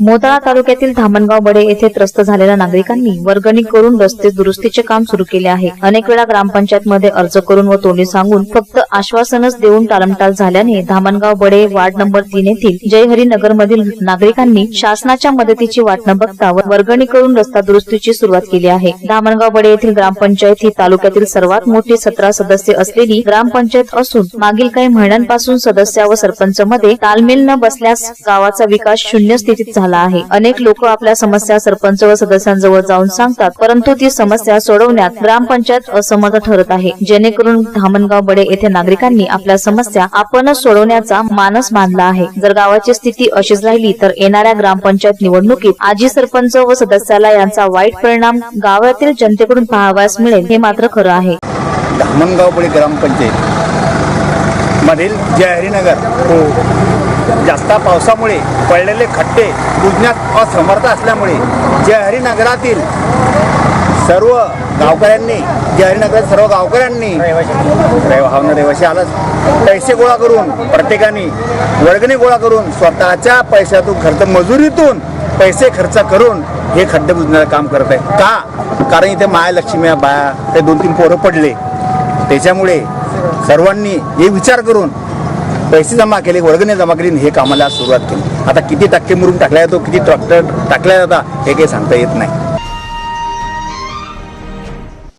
मोताळा तालुक्यातील धामणगाव बडे येथे त्रस्त झालेल्या नागरिकांनी वर्गणी करून रस्ते दुरुस्तीचे काम सुरू केले आहे. अनेक वेळा ग्रामपंचायत मध्ये अर्ज करून व तोंडी सांगून फक्त आश्वासनच देऊन टालमटाल झाल्याने धामणगाव बडे वार्ड नंबर तीन येथील जयहरी नगर मधील नागरिकांनी शासनाच्या मदतीची वाट न बघता व- वर्गणी करून रस्ता दुरुस्तीची सुरुवात केली आहे. धामणगाव बडे येथील ग्रामपंचायत ही तालुक्यातील सर्वात मोठी सतरा सदस्य असलेली ग्रामपंचायत असून मागील काही महिन्यांपासून सदस्या व सरपंच मध्ये तालमेल न बसल्यास गावाचा विकास शून्य स्थितीत झाला आहे. अनेक लोक आपल्या समस्या सरपंच व सदस्यांजवळ जाऊन सांगतात परंतु ती समस्या सोडवण्यात ग्रामपंचायत असमर्थ ठरत आहे. जेणेकरून धामणगाव बडे येथे नागरिकांनी आपल्या समस्या आपणच सोडवण्याचा मानस बांधला आहे. जर गावाची स्थिती अशीच राहिली तर येणाऱ्या ग्रामपंचायत निवडणुकीत आजी सरपंच व सदस्याला यांचा वाईट परिणाम गावातील जनतेकडून पाहावयास मिळेल हे मात्र खरं आहे. धामणगावपुढे ग्रामपंचायत मधील जयहरीनगर. जास्त पावसामुळे पडलेले खड्डे बुजण्यात असमर्थ असल्यामुळे जयहरीनगरातील सर्व गावकऱ्यांनी जयहरीनगरातील सर्व गावकऱ्यांनी रहिवाहावनं रहिवाशी आलाच. पैसे गोळा करून प्रत्येकाने वर्गणी गोळा करून स्वतःच्या पैशातून खर्च मजुरीतून पैसे खर्च करून हे खड्डे बुजण्याचं काम करत आहे. का? कारण इथे महालक्ष्मी बाया ते दोन तीन पोरं पडले. त्याच्यामुळे सर्वांनी हे विचार करून पैसे जमा केले वर्गणी जमा केली हे कामाला सुरुवात केली. आता किती टक्के मुरुम टाकला जातो किती ट्रॅक्टर टाकला जाता हे काही सांगता येत नाही.